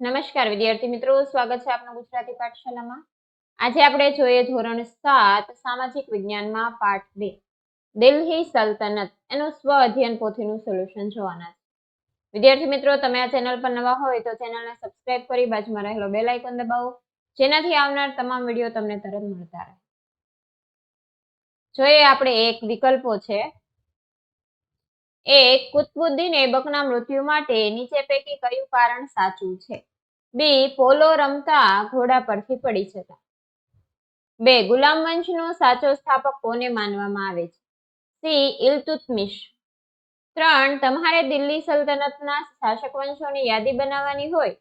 નમસ્કાર, વિદ્યાર્થી મિત્રો. સ્વાગત છે આપનું ગુજરાતી પાઠશાલામાં આજે આપણે જોઈએ ધોરણ સાત, સામાજિક વિજ્ઞાનમાં પાઠ બે. દિલ્હી સલ્તનત. એનું સ્વ અધ્યયન પોથીનું સોલ્યુશન જોવાના છે. વિદ્યાર્થી મિત્રો, તમે આ ચેનલ પર નવા હોય તો ચેનલને સબસ્ક્રાઇબ કરી બાજુમાં રહેલો બેલ આઇકોન દબાવો. જેનાથી આવનાર તમામ વીડિયો તમને તરત મળતા રહે. જોઈએ આપણે એક વિકલ્પો છે. એક કુતબુદ્દીન એબકના મૃત્યુ માટે નીચે પૈકી કયું કારણ સાચું છે? બી, પોલો રમતા ઘોડા પરથી પડી જતા. બે, ગુલામ વંશનો સાચો સ્થાપક કોને માનવામાં આવે છે? સી ઇલતુતમિશ ત્રણ, તમારે દિલ્હી સલ્તનતના શાસક વંશોની યાદી બનાવવાની હોય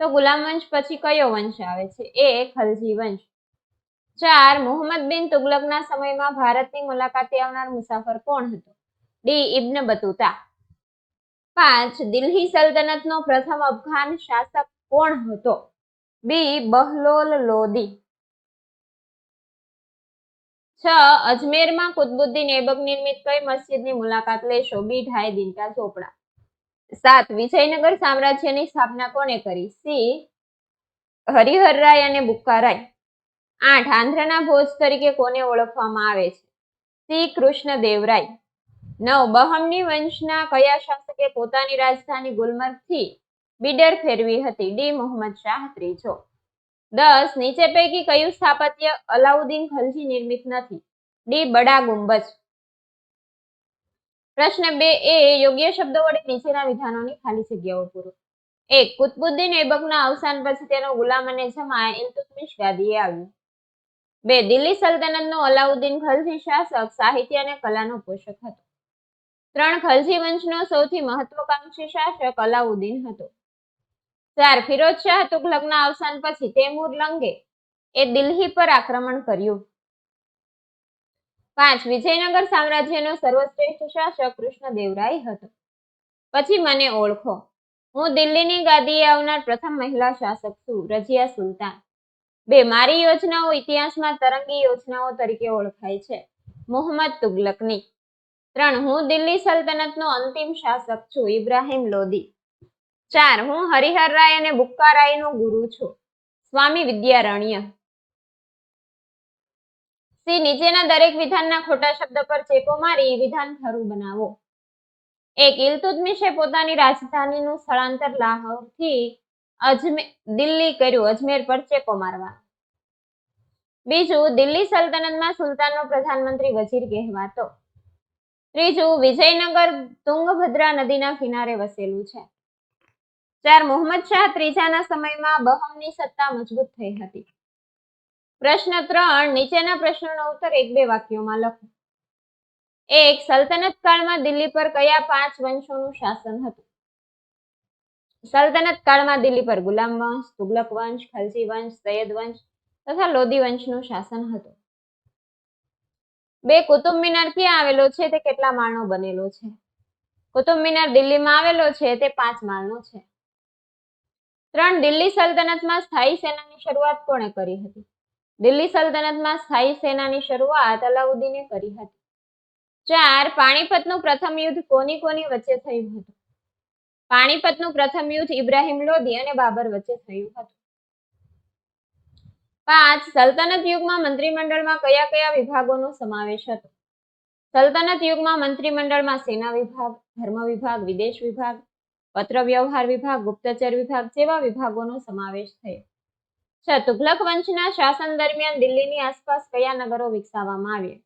તો ગુલામ વંશ પછી કયો વંશ આવે છે? એ, ખલજી વંશ. ચાર, મોહમ્મદ બિન તુગલકના સમયમાં ભારતની મુલાકાતે આવનાર મુસાફર કોણ હતો? D Ibn Battuta. પાંચ, દિલ્હી સલ્તનતનો પ્રથમ અફઘાન શાસક કોણ હતો? બી, બહલોલ લોદી. છ, અજમેરમાં કુતબુદ્દીન એબક નિર્મિત કઈ મસ્જિદની મુલાકાત લેશો? બી, ઢાઈ દિનકા ચોપડા સાત, વિજયનગર સામ્રાજ્યની સ્થાપના કોને કરી? સી હરિહરરાય અને બુક્કારાય આઠ, આંધ્રના ભોજ તરીકે કોને ઓળખવામાં આવે છે? સી કૃષ્ણદેવરાય નવ, બહમની વંશના કયા શાસકે પોતાની રાજધાની ગુલમર્ગથી બીડર ફેરવી હતી? ડી, મોહમ્મદ શાહ ત્રીજો. દસ, નીચે પૈકી કયું સ્થાપત્ય અલાઉદ્દીન ખલજી નિર્મિત નથી? ડી, બડા ગુંબજ. પ્રશ્ન બે એ, યોગ્ય શબ્દો વડે નીચેના વિધાનોની ખાલી જગ્યાઓ પૂરો. એક, કુતબુદ્દીન એબકના અવસાન પછી તેનો ગુલામ અને જમાય ઇલ્તુત્મિશ ગાદીએ આવ્યું. બે, દિલ્હી સલ્તનતનો અલાઉદ્દીન ખલજી શાસક સાહિત્ય અને કલાનો પોષક હતો. ત્રણ ખલજી વંશનો સૌથી મહત્વકાંક્ષી શાસક અલાઉદ્દીન હતો. ચાર ફિરોજ શાહ તુગલકના અવસાન પછી તૈમુર લંગે એ દિલ્હી પર આક્રમણ કર્યું. પાંચ, વિજયનગર સામ્રાજ્યનો સર્વશ્રેષ્ઠ શાસક કૃષ્ણદેવરાય હતો. પછી મને ઓળખો. હું દિલ્હીની ગાદીએ આવનાર પ્રથમ મહિલા શાસક છું રજિયા સુલતાન. બે, મારી યોજનાઓ ઇતિહાસમાં તરંગી યોજનાઓ તરીકે ઓળખાય છે. મોહમ્મદ તુગલકની ત્રણ, હું દિલ્હી સલ્તનતનો અંતિમ શાસક છું, ઇબ્રાહિમ લોદી. ચાર, હું હરિહર રાય અને બુક્કા ગુરુ છું. સ્વામી વિદ્યારણ્ય. સી, નીચેના દરેક વિધાનના ખોટા શબ્દ પર ચેકો મારી વિધાન ખરું બનાવો. એક, ઇલતુત્મિશે પોતાની રાજધાનીનું સ્થળાંતર લાહોરથી અજમેર દિલ્હી કર્યું, અજમેર પર ચેકો મારવા બીજું, દિલ્હી સલ્તનતમાં સુલતાનનો પ્રધાનમંત્રી વજીર કહેવાતો. ત્રીજું, વિજયનગર તુંગભદ્રા નદીના કિનારે વસેલું છે. ચાર, મોહમ્મદ શાહ ત્રીજાના સમયમાં બહમની સત્તા મજબૂત થઈ હતી. પ્રશ્ન ત્રણ, નીચેના પ્રશ્નોનો ઉત્તર એક બે વાક્યોમાં લખો. એક, સલ્તનત કાળમાં દિલ્હી પર કયા પાંચ વંશોનું શાસન હતું? સલ્તનત કાળમાં દિલ્હી પર ગુલામ વંશ, તુગલક વંશ, ખલજી વંશ, સૈયદ વંશ તથા લોધી વંશનું શાસન હતું. બે કુતુબ મિનાર ક્યાં આવેલો છે? તે કેટલા માળનો બનેલો છે? કુતુબ મિનાર દિલ્હીમાં આવેલો છે, તે પાંચ માળનો છે. ત્રણ દિલ્હી સલ્તનતમાં સ્થાયી સેનાની શરૂઆત કોણે કરી હતી? દિલ્હી સલ્તનતમાં સ્થાયી સેનાની શરૂઆત અલાઉદ્દીને કરી હતી. ચાર, પાણીપતનું પ્રથમ યુદ્ધ કોની કોની વચ્ચે થયું હતું? પાણીપતનું પ્રથમ યુદ્ધ ઇબ્રાહિમ લોધી અને બાબર વચ્ચે થયું હતું. પાંચ, સલ્તનત યુગમાં મંત્રીમંડળમાં કયા કયા વિભાગોનો સમાવેશ હતો? સલ્તનત યુગમાં મંત્રીમંડળમાં સેના વિભાગ, ધર્મ વિભાગ, વિદેશ વિભાગ, પત્ર વ્યવહાર વિભાગ, ગુપ્તચર વિભાગ જેવા વિભાગોનો સમાવેશ થયો. છ, તુઘલક વંશના શાસન દરમિયાન દિલ્હીની આસપાસ કયા નગરો વિકસાવવામાં આવ્યા?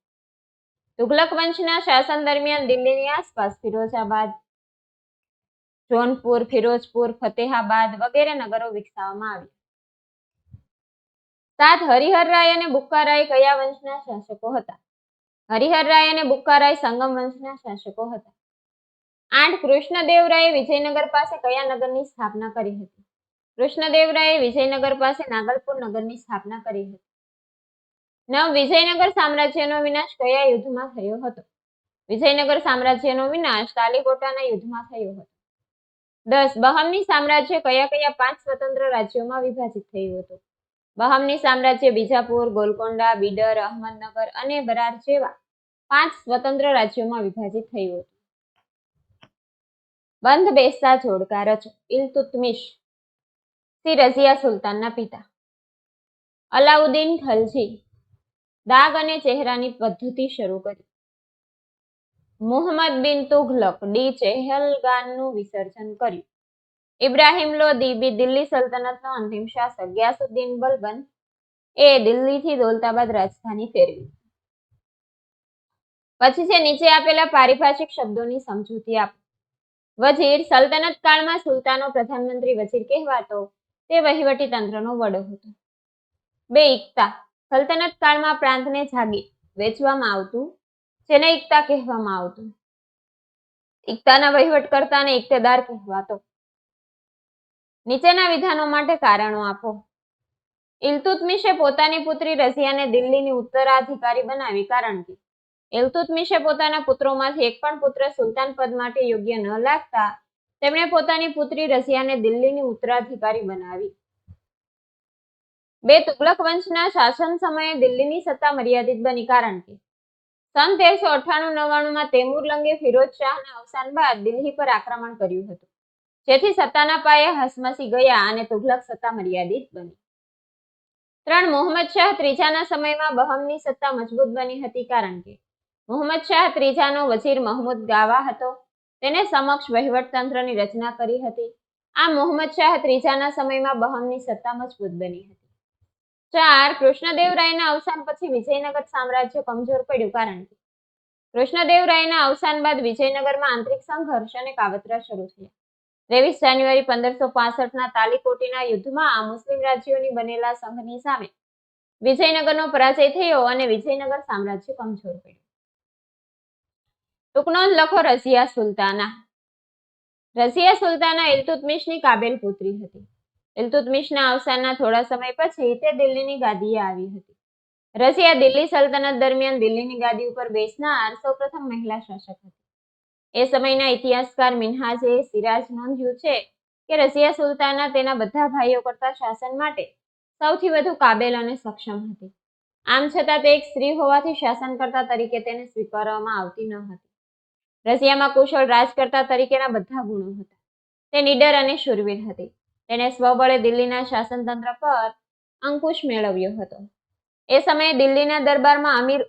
તુઘલક વંશના શાસન દરમિયાન દિલ્હીની આસપાસ ફિરોજાબાદ જોનપુર, ફિરોજપુર, ફતેહાબાદ વગેરે નગરો વિકસાવવામાં આવ્યા. સાત હરિહર રાય અને બુક્કારાય કયા વંશના શાસકો હતા? હરિહર રાય અને બુક્કારાય સંગમ વંશના શાસકો હતા. આઠ કૃષ્ણદેવરાયે વિજયનગર પાસે કયા નગરની સ્થાપના કરી હતી? કૃષ્ણદેવરાયે વિજયનગર પાસે નાગલપુર નગરની સ્થાપના કરી હતી. નવ, વિજયનગર સામ્રાજ્યનો વિનાશ કયા યુદ્ધમાં થયો હતો? વિજયનગર સામ્રાજ્યનો વિનાશ તાલીકોટાના યુદ્ધમાં થયો હતો. દસ, બહમની સામ્રાજ્ય કયા કયા પાંચ સ્વતંત્ર રાજ્યોમાં વિભાજિત થયું હતું? બહમની સામ્રાજ્ય બીજાપુર, ગોલકોંડા, બીડર, અહમદનગર અને બરાર જેવા પાંચ સ્વતંત્ર રાજ્યોમાં વિભાજિત થયું હતું. બંધ બેસતા જોડકા રચો ઇલતુતમિશ સી રઝિયા સુલતાનના પિતા. અલાઉદ્દીન ખલજી દાગ અને ચહેરાની પદ્ધતિ શરૂ કરી. મુહમ્મદ બિન તુઘલક, ડી ચેહલગાનનું વિસર્જન કર્યું. ઇબ્રાહિમ લોદી દિલ્હી સલ્તનતનો અંતિમ શાસક ગ્યાસુદ્દીન બલબન એ દિલ્હીથી દોલતાબાદ રાજધાની ફેરવી. પછી છે, નીચે આપેલા પારિભાષિક શબ્દોની સમજૂતી આપ. વજીર સલ્તનત કાળમાં સુલતાનો પ્રધાનમંત્રી વજીર કહેવાતો તે વહીવટી તંત્રનો વડો હતો. બે ઇકતા સલ્તનત કાળમાં પ્રાંતને જાગી વેચવામાં આવતું, જેને ઇકતા કહેવામાં આવતું. ઇકતાના વહીવટકર્તાને ઇક્તેદાર કહેવાતો. નીચેના વિધાનો માટે કારણો આપો. ઇલતુતમિશે પોતાની પુત્રી રઝિયાને દિલ્હીની ઉત્તરાધિકારી બનાવી, કારણ કે ઇલતુતમિશે પોતાના પુત્રોમાંથી એક પણ પુત્ર સુલતાન પદ માટે યોગ્ય ન લાગતા, તેમણે પોતાની પુત્રી રઝિયાને દિલ્હીની ઉત્તરાધિકારી બનાવી. બે તુગલક વંશના શાસન સમયે દિલ્હીની સત્તા મર્યાદિત બની, કારણ કે સન તેરસો અઠ્ઠાણું નવ્વાણુંમાં તૈમુરલંગે ફિરોજ શાહના અવસાન બાદ દિલ્હી પર આક્રમણ કર્યું હતું. જેથી સત્તાના પાયે હસમસી ગયા અને તુઘલક સત્તા મર્યાદિત બની. ત્રણ, મોહમ્મદ શાહ ત્રીજાના સમયમાં બહમની સત્તા મજબૂત બની હતી કારણ કે મોહમ્મદ શાહ ત્રીજાનો વજીર મહમૂદ ગાવા હતો. તેને સમક્ષ વહીવટ તંત્રની રચના કરી હતી. આ મોહમ્મદ શાહ ત્રીજાના સમયમાં બહમની સત્તા મજબૂત બની હતી. ચાર કૃષ્ણદેવરાયના અવસાન પછી વિજયનગર સામ્રાજ્ય કમજોર પડ્યું કારણ કે કૃષ્ણદેવરાયના અવસાન બાદ વિજયનગરમાં આંતરિક સંઘર્ષ અને કાવતરા શરૂ થયા. ત્રેવીસ જાન્યુઆરી પંદરસો પાસઠના તાલીકોટીના યુદ્ધમાં આ મુસ્લિમ રાજ્યોની બનેલા સંઘની સામે વિજયનગરનો પરાજય થયો અને વિજયનગર સામ્રાજ્ય કમજોર પડ્યું. ટૂંકનો લખો રઝિયા સુલતાના. રઝિયા સુલતાના ઇલતુતમિશની કાબેલ પુત્રી હતી. ઇલતુતમિશના અવસાનના થોડા સમય પછી તે દિલ્હીની ગાદીએ આવી હતી. રઝિયા દિલ્હી સલ્તનત દરમિયાન દિલ્હીની ગાદી ઉપર બેસનાર સૌપ્રથમ મહિલા શાસક હતી. એ સમયના ઇતિહાસકાર મિનહાજે સિરાજ નોંધ્યું છે કે રઝિયા સુલતાના તેના બધા ભાઈઓ કરતા શાસન માટે સૌથી વધુ કાબેલ અને સક્ષમ હતી. આમ છતાં તે એક સ્ત્રી હોવાથી શાસનકર્તા તરીકે તેને સ્વીકારવામાં આવતી ન હતી. રશિયામાં કુશળ રાજકર્તા તરીકેના બધા ગુણો હતા. તે નીડર અને શૂરવીર હતી. તેણે સ્વબળે દિલ્હીના શાસનતંત્ર પર અંકુશ મેળવ્યો હતો. એ સમયે દિલ્હીના દરબારમાં અમીર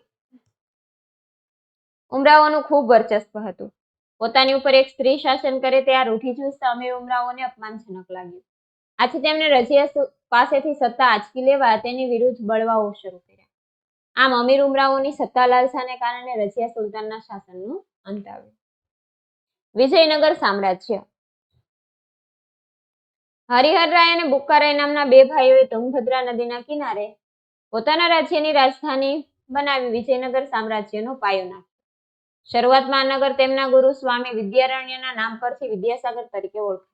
ઉમરાઓનું ખૂબ વર્ચસ્વ હતું. પોતાની ઉપર એક સ્ત્રી શાસન કરે તે આ રૂઢિચુસ્ત અમીર ઉમરાઓને અપમાનજનક લાગ્યું. આથી તેમણે રજિયા પાસેથી સત્તા આંચકી લેવા તેની વિરુદ્ધ બળવાઓ શરૂ કર્યા. આમ અમીર ઉમરાઓની સત્તા લાલસાને કારણે રજિયા સુલતાનના શાસનનું અંત આવ્યું. વિજયનગર સામ્રાજ્ય. હરિહરરાય અને બુક્કારાય નામના બે ભાઈઓએ તુંગભદ્રા નદીના કિનારે પોતાના રાજ્યની રાજધાની બનાવી વિજયનગર સામ્રાજ્યનો પાયો નાખ્યો. શરૂઆતમાં આ તેમના ગુરુ સ્વામી વિદ્યારણ્યના નામ પરથી વિદ્યાસાગર તરીકે ઓળખાય.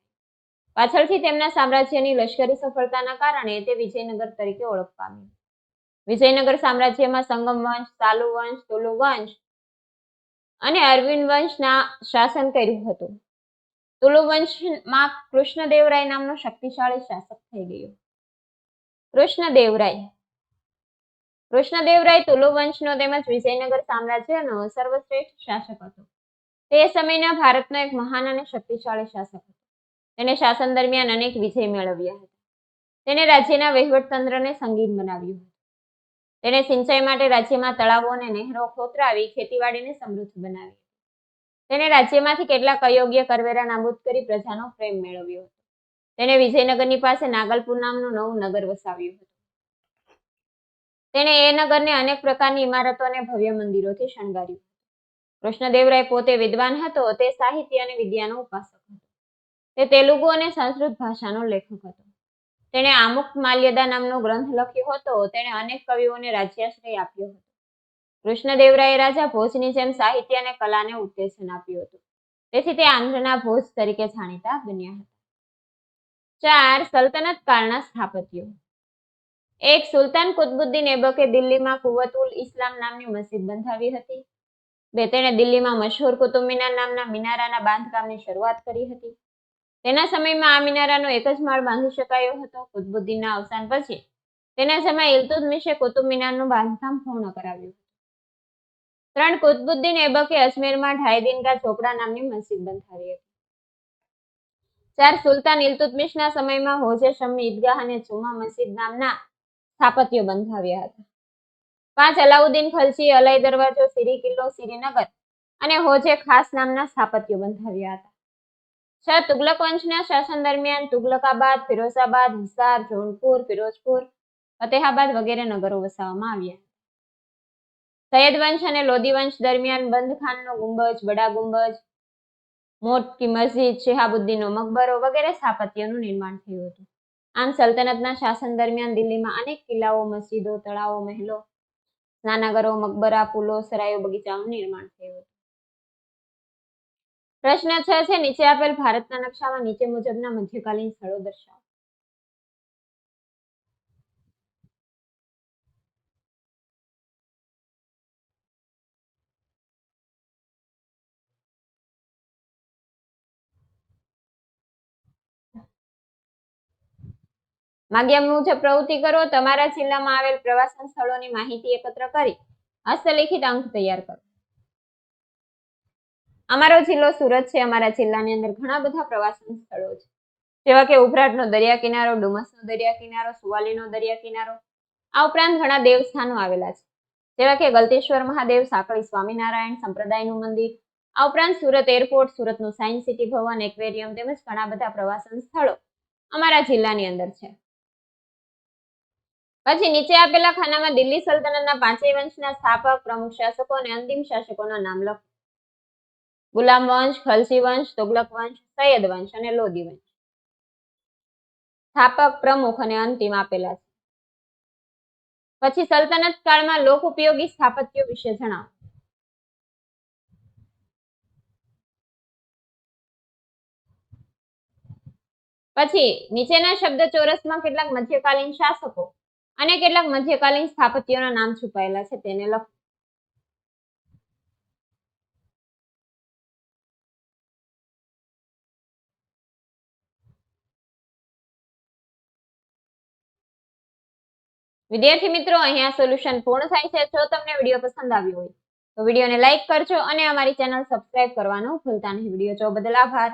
પાછળથી તેમના સામ્રાજ્યની લશ્કરી સફળતાના કારણે તે વિજયનગર તરીકે ઓળખ પામ્યું. વિજયનગર સામ્રાજ્યમાં સંગમ વંશ, સાલુ વંશ, તુલુ વંશ અને અરવિંદ વંશના શાસન કર્યું હતું. તુલુ વંશમાં કૃષ્ણદેવરાય નામનો શક્તિશાળી શાસક થઈ ગયો. કૃષ્ણદેવરાય કૃષ્ણદેવરાય તુલુ વંશનો તેમજ વિજયનગર સામ્રાજ્યનો સર્વશ્રેષ્ઠ શાસક હતો. તે સમયના ભારતનો એક મહાન અને શક્તિશાળી શાસક હતો. તેને શાસન દરમિયાન અનેક વિજય મેળવ્યા હતા. તેને રાજ્યના વહીવટતંત્રને સંગીન બનાવ્યું હતું. તેને સિંચાઈ માટે રાજ્યમાં તળાવો અને નહેરો ખોતરાવી ખેતીવાડીને સમૃદ્ધ બનાવી તેને રાજ્યમાંથી કેટલાક અયોગ્ય કરવેરા નાબૂદ કરી પ્રજાનો પ્રેમ મેળવ્યો હતો. તેને વિજયનગરની પાસે નાગલપુર નામનું નવું નગર વસાવ્યું હતું. તેણે એ નગરને અનેક પ્રકારની ઇમારતો અને ભવ્ય મંદિરોથી શણગાર્યું કૃષ્ણદેવરાય પોતે વિદ્વાન હતો, તે સાહિત્ય અને વિદ્યાનો ઉપાસક હતો. તે તેલુગુ અને સંસ્કૃત ભાષાનો લેખક હતો. તેણે આમુક માલ્યદા નામનો ગ્રંથ લખ્યો હતો, તેણે અનેક કવિઓને રાજ્યાશ્રય આપ્યો હતો. કૃષ્ણદેવરાય રાજા ભોજની જેમ સાહિત્ય અને કલાને ઉત્તેજન આપ્યું હતું. તેથી તે આંધ્રના ભોજ તરીકે જાણીતા બન્યા હતા. ચાર સલ્તનત કાળના સ્થાપત્યો. એક સુલતાન કુતબુદ્દીન એબકે દિલ્હીમાં કુવતુલ ઇસ્લામ નામની મસ્જિદ બંધાવી હતી. બે તેણે દિલ્હીમાં મશહૂર કુતુબ નામના મિનારાના બાંધકામની શરૂઆત કરી હતી. તેના સમયમાં આ મિનારાનો એક જ માળ બાંધી શકાયો હતો. કુતબુદ્દીનના અવસાન પછી તેના સમયે ઇલ્તુત્મિશે કુતુબ મિનારનું બાંધકામ પૂર્ણ કરાવ્યું ત્રણ કુતબુદ્દીન એબકે અજમેરમાં ઢાઈ દિનગા ચોપડા નામની મસ્જિદ બંધાવી હતી. ચાર સુલતાન ઇલતુતમિશના સમયમાં હોજે શમ્મી ઈદગાહ અને જુમા મસ્જિદ નામના સ્થાપત્યો બંધાવ્યા હતા. પાંચ અલાઉદ્દીન ખલજી અલય દરવાજો, સિરી કિલ્લો, સિરીનગર અને હોજે ખાસ નામના સ્થાપત્યો બંધાવ્યા હતા. છ તુગલક વંશના શાસન દરમિયાન તુગલકાબાદ, ફિરોઝાબાદ, હિસાર, જોનપુર, ફિરોજપુર, ફતેહાબાદ વગેરે નગરો વસાવવામાં આવ્યા સૈયદ વંશ અને લોદી વંશ દરમિયાન બંધ ખાનનો ગુંબજ, બડા ગુંબજ મોટી મસ્જિદ, શિહાબુદ્દીનનો મકબરો વગેરે સ્થાપત્યનું નિર્માણ થયું હતું. આમ સલ્તનતના શાસન દરમિયાન દિલ્હીમાં અનેક કિલ્લાઓ, મસ્જિદો, તળાવો, મહેલો સ્નાનાગરો મકબરા, પુલો, સરાયો બગીચાઓનું નિર્માણ થયું હતું. પ્રશ્ન છ, છે, નીચે આપેલ ભારતના નકશામાં નીચે મુજબના મધ્યકાલીન સ્થળો દર્શાવો. માગ્યા મુજબ પ્રવૃત્તિ કરો, તમારા જિલ્લામાં આવેલ પ્રવાસન સ્થળોની માહિતી એકત્ર કરી, હસ્તલિખિત અંક તૈયાર કરો. અમારો જિલ્લો સુરત છે, અમારા જિલ્લાની અંદર ઘણા બધા પ્રવાસન સ્થળો છે. જેવા કે ઉભરાટનો દરિયા કિનારો, ડુમસનો દરિયા કિનારો, સુવાલીનો દરિયા કિનારો, આ ઉપરાંત ઘણા દેવસ્થાનો આવેલા છે. જેવા કે ગલતેશ્વર મહાદેવ, સાંકળી સ્વામિનારાયણ, સંપ્રદાયનું મંદિર, આ ઉપરાંત સુરત એરપોર્ટ, સુરતનું સાયન્સ સિટી ભવન, એક્વેરિયમ તેમજ ઘણા બધા પ્રવાસન સ્થળો અમારા જિલ્લાની અંદર છે. પછી નીચે આપેલા ખાનામાં દિલ્હી સલ્તનતના પાંચેય વંશના સ્થાપક, પ્રમુખ શાસકો અને અંતિમ શાસકોના નામ લખો. ગુલામ વંશ, ખલસી વંશ, તુગલક વંશ, સૈયદ વંશ અને લોદી વંશ. સ્થાપક, પ્રમુખ અને અંતિમ આપેલા છે. પછી સલ્તનત કાળમાં લોક ઉપયોગી સ્થાપત્યો વિશે જણાવો. પછી નીચેના શબ્દ ચોરસમાં કેટલાક મધ્યકાલીન શાસકો? અને કેટલાક મધ્યકાલીન સ્થાપત્યોના નામ છુપાયેલા છે, તેને લખો. વિદ્યાર્થી મિત્રો, અહીંયા સોલ્યુશન પૂર્ણ થાય છે. જો તમને વીડિયો પસંદ આવ્યો હોય, તો વિડીયોને લાઈક કરજો અને અમારી ચેનલ સબસ્ક્રાઇબ કરવાનું ભૂલતા નહીં. વીડિયો જો બદલ આભાર.